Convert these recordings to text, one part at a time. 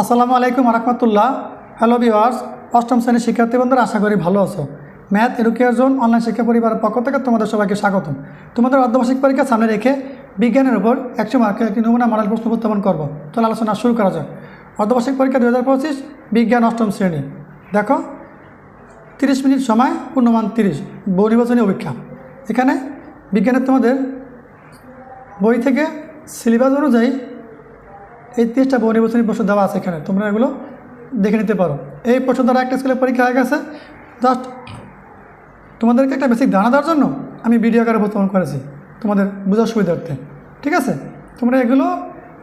আসসালামু আলাইকুম রহমতুল্লাহ। Hello viewers অষ্টম শ্রেণির শিক্ষার্থী বন্ধুরা, আশা করি ভালো আছো। ম্যাথ এডুকেয়ার জোন অনলাইন শিক্ষা পরিবারের পক্ষ থেকে তোমাদের সবাইকে স্বাগতম। তোমাদের অর্ধবার্ষিক পরীক্ষা সামনে রেখে বিজ্ঞানের উপর একশো মার্কের একটি নমুনা মডেল প্রশ্ন উত্থাপন করব। চলো আলোচনা শুরু করা যাক। অর্ধবার্ষিক পরীক্ষা দু হাজার পঁচিশ, বিজ্ঞান অষ্টম শ্রেণি। দেখো, তিরিশ মিনিট সময়, পূর্ণমান তিরিশ বহু নির্বাচনী অপেক্ষা এখানে বিজ্ঞানের তোমাদের বই থেকে সিলেবাস অনুযায়ী এই তিরিশটা বহু নির্বাচনী প্রশ্ন দেওয়া আছে এখানে। তোমরা এগুলো দেখে নিতে পারো। এই প্রশ্ন দ্বারা একটা স্কুলে পরীক্ষা হয়ে গেছে। জাস্ট তোমাদেরকে একটা বেসিক ধারণা দেওয়ার জন্য আমি ভিডিও আকারে উপস্থাপন করেছি তোমাদের বোঝার সুবিধার্থে। ঠিক আছে? তোমরা এগুলো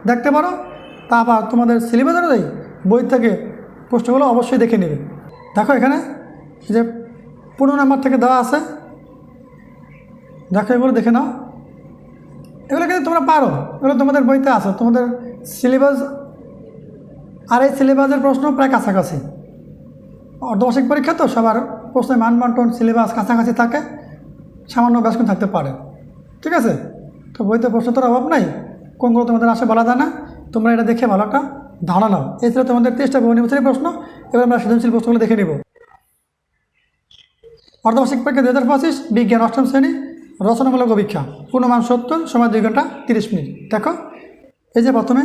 দেখতে পারো। তারপর তোমাদের সিলেবাস অনুযায়ী বই থেকে প্রশ্নগুলো অবশ্যই দেখে নেবে। দেখো এখানে যে পনেরো নাম্বার থেকে দেওয়া আছে। দেখো এগুলো দেখে নাও। এগুলো কিন্তু তোমরা পারো। এগুলো তোমাদের বইতে আছে। তোমাদের সিলেবাস, আর এই সিলেবাসের প্রশ্ন প্রায় কাছাকাছি। অর্ধবার্ষিক পরীক্ষা তো, সবার প্রশ্নের মান বন্টন, সিলেবাস কাছাকাছি থাকে, সামান্য ব্যাসকন থাকতে পারে। ঠিক আছে? তো বইতে প্রশ্ন তোর অভাব নাই? কোনগুলো তোমাদের আসে বলা যায় না? তোমরা এটা দেখে ভালো একটা ধারণা নাও। এছাড়া তোমাদের তেইশটা বহু নির্বাচনী প্রশ্ন। এবার আমরা সৃজনশীল প্রশ্নগুলো দেখে নিব। অর্ধবার্ষিক পরীক্ষা দু হাজার পঁচিশ, বিজ্ঞান অষ্টম শ্রেণি, রচনামূলক অভিক্ষা। পূর্ণমান সত্তর, সময় দুই ঘণ্টা তিরিশ মিনিট। দেখো এই যে প্রথমে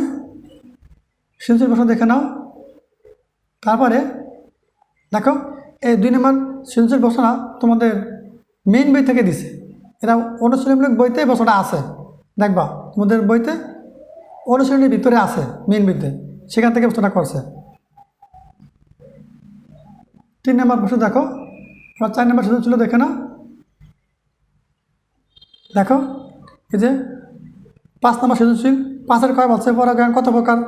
সৃজনশীল প্রশ্ন দেখে নাও। তারপরে দেখো, এই দুই নম্বর সৃজনশীল প্রশ্নটা তোমাদের মেইন বই থেকে দিছে। এটা অনুশীলনমূলক বইতে প্রশ্নটা আছে। দেখবা, তোমাদের বইতে অনুশীলনীর ভিতরে আছে মেইন বইতে। সেখান থেকে প্রশ্নটা করছে। তিন নম্বর প্রশ্ন দেখো এবার চার নম্বর সৃজনশীল দেখে নাও। দেখো, এই যে পাঁচ নম্বর সৃজনশীল পাঁচের কয় বলছে পরাগায়ন কত প্রকার?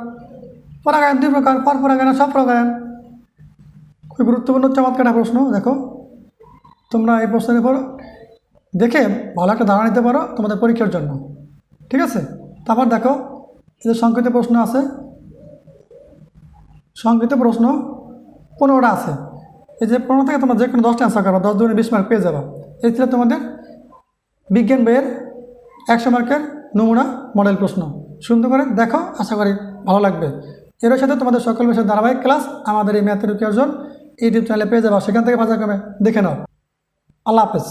পরাগায়ন দুই প্রকার পর পরাগায়ন সব পরাগায়ন খুবই গুরুত্বপূর্ণ চমৎকার একটা প্রশ্ন, দেখো। তোমরা এই প্রশ্নের উপর দেখে ভালো একটা ধারণা নিতে পারো তোমাদের পরীক্ষার জন্য। ঠিক আছে? তারপর দেখো যে সংক্ষিপ্ত প্রশ্ন আছে, সংক্ষিপ্ত প্রশ্ন পনেরোটা আছে। এই যে পনেরো থেকে তোমরা যে কোনো দশটা অ্যান্সার করো, দশ দুগুণে বিশ মার্ক পেয়ে যাবে। এই ছিল তোমাদের বিজ্ঞান বইয়ের একশো মার্কের নমুনা মডেল প্রশ্ন। সুন্দর করে দেখো, আশা করি ভালো লাগবে। এর সাথে তোমাদের সকল বিষয়ে ধারাবাহিক ক্লাস আমাদের এই ম্যাথের অর্জন ইউটিউব চ্যানেলে পেয়ে যাবা। সেখান থেকে ভাষা কমে দেখে নাও। আল্লাহ হাফেজ।